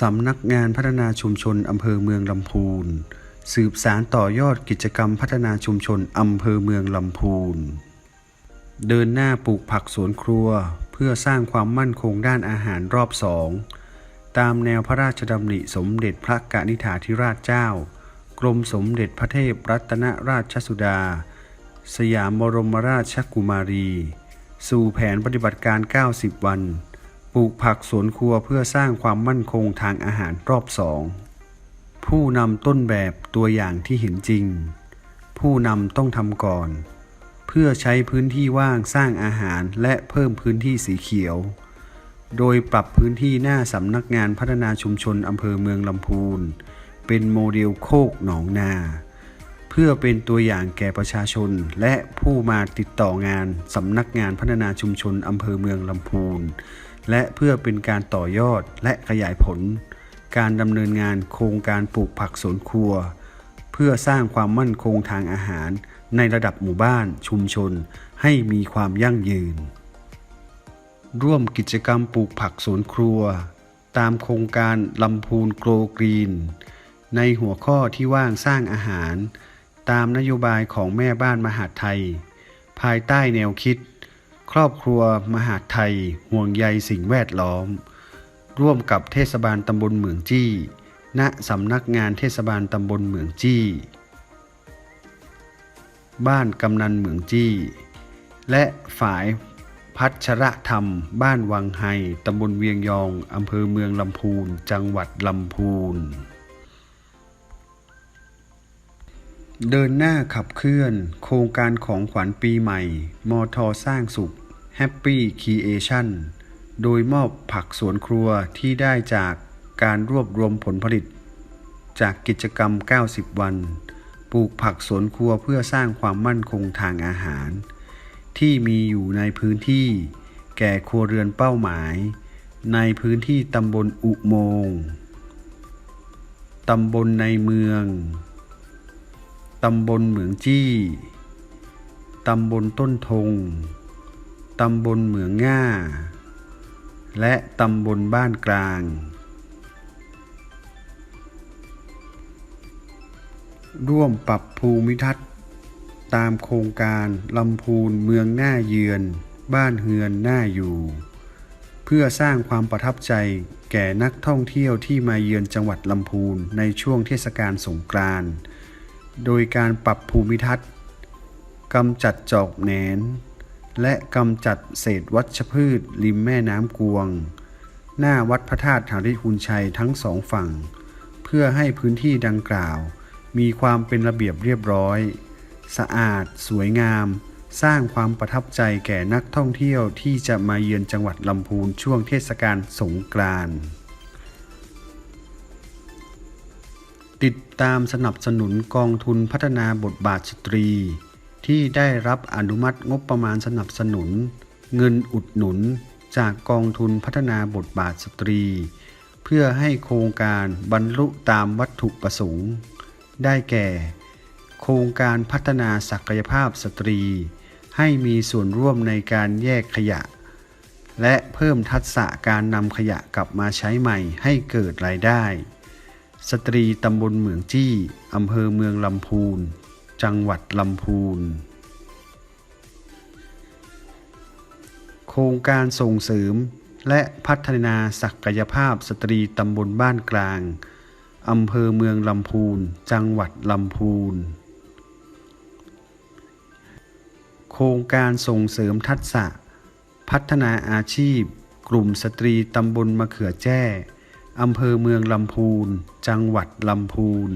สำนักงานพัฒนาชุมชนอำเภอเมืองลำพูน สืบสารต่อยอดกิจกรรมพัฒนาชุมชนอำเภอเมืองลำพูน เดินหน้าปลูกผักสวนครัว เพื่อสร้างความมั่นคงด้านอาหารรอบสอง ตามแนวพระราชดำริสมเด็จพระกนิษฐาธิราชเจ้า กรมสมเด็จพระเทพรัตนราชสุดา สยามบรมราชกุมารี สู่แผนปฏิบัติการ 90 วัน ปลูกผักสวนครัวเพื่อสร้างความมั่นคงทางอาหารรอบสอง ผู้นำต้นแบบตัวอย่างที่เห็นจริง ผู้นำต้องทำก่อน เพื่อใช้พื้นที่ว่างสร้างอาหารและเพิ่มพื้นที่สีเขียว โดยปรับพื้นที่หน้าสำนักงานพัฒนาชุมชนอำเภอเมืองลำพูน เป็นโมเดลโคกหนองนา เพื่อเป็นตัวอย่างแก่ประชาชนและผู้มาติดต่องานสำนักงานพัฒนาชุมชนอำเภอเมืองลำพูน และเพื่อเป็นการต่อยอดและขยายผล การดำเนินงานโครงการปลูกผักสวนครัว เพื่อสร้างความมั่นคงทางอาหารในระดับหมู่บ้านชุมชน ให้มีความยั่งยืน ร่วมกิจกรรมปลูกผักสวนครัว ตามโครงการลำพูนโกลกรีน ในหัวข้อที่ว่างสร้างอาหาร ตามนโยบายของแม่บ้านมหาไทย ภายใต้แนวคิด ครอบครัวมหาไทย ห่วงใยสิ่งแวดล้อม ร่วมกับเทศบาลตำบลเหมืองจี้ ณสำนักงานเทศบาลตำบลเหมืองจี้ บ้านกำนันเหมืองจี้ และฝ่ายพัชระธรรม บ้านวังไฮตำบลเวียงยองอำเภอเมืองลำพูน จังหวัดลำพูน เดินหน้าขับเคลื่อน โครงการของขวัญปีใหม่ มทสร้างสุข Happy Creation โดยมอบผักสวนครัวที่ได้จากการรวบรวมผลผลิต จากกิจกรรม 90 วัน ปลูกผักสวนครัวเพื่อสร้างความมั่นคงทางอาหาร ที่มีอยู่ในพื้นที่ แก่ครัวเรือนเป้าหมาย ในพื้นที่ตำบลอุโมงตำบลในเมือง ตำบลเหมืองจี้ ตำบลต้นทง ตำบลเหมืองง่า และตำบลบ้านกลาง ร่วมปรับภูมิทัศน์ ตามโครงการลำพูนเมืองหน้าเยือน บ้านเฮือนหน้าอยู่ เพื่อสร้างความประทับใจแก่นักท่องเที่ยวที่มาเยือนจังหวัดลำพูนในช่วงเทศกาลสงกรานต์โดยการปรับภูมิทัศน์กำจัดจอกแหนน และกำจัดเศษวัชพืชริมแม่น้ำกวง หน้าวัดพระธาตุหาริหุนชัยทั้งสองฝั่ง เพื่อให้พื้นที่ดังกล่าว มีความเป็นระเบียบเรียบร้อย สะอาด สวยงาม สร้างความประทับใจแก่นักท่องเที่ยวที่จะมาเยือนจังหวัดลำพูนช่วงเทศกาลสงกรานต์ติดตามสนับสนุนกองทุนพัฒนาบทบาทสตรี ที่ได้รับอนุมัติงบประมาณสนับสนุน เงินอุดหนุนจากกองทุนพัฒนาบทบาทสตรี เพื่อให้โครงการบรรลุตามวัตถุประสงค์ ได้แก่ โครงการพัฒนาศักยภาพสตรี ให้มีส่วนร่วมในการแยกขยะ และเพิ่มทักษะการนำขยะกลับมาใช้ใหม่ให้เกิดรายได้ สตรีตำบลเหมืองจี้อำเภอเมืองลำพูน จังหวัดลำพูน โครงการส่งเสริมและพัฒนาศักยภาพสตรีตำบลบ้านกลาง อำเภอเมืองลำพูน จังหวัดลำพูน โครงการส่งเสริมทักษะ พัฒนาอาชีพ กลุ่มสตรีตำบลมะเขือแจ้ อำเภอเมืองลำพูน จังหวัดลำพูน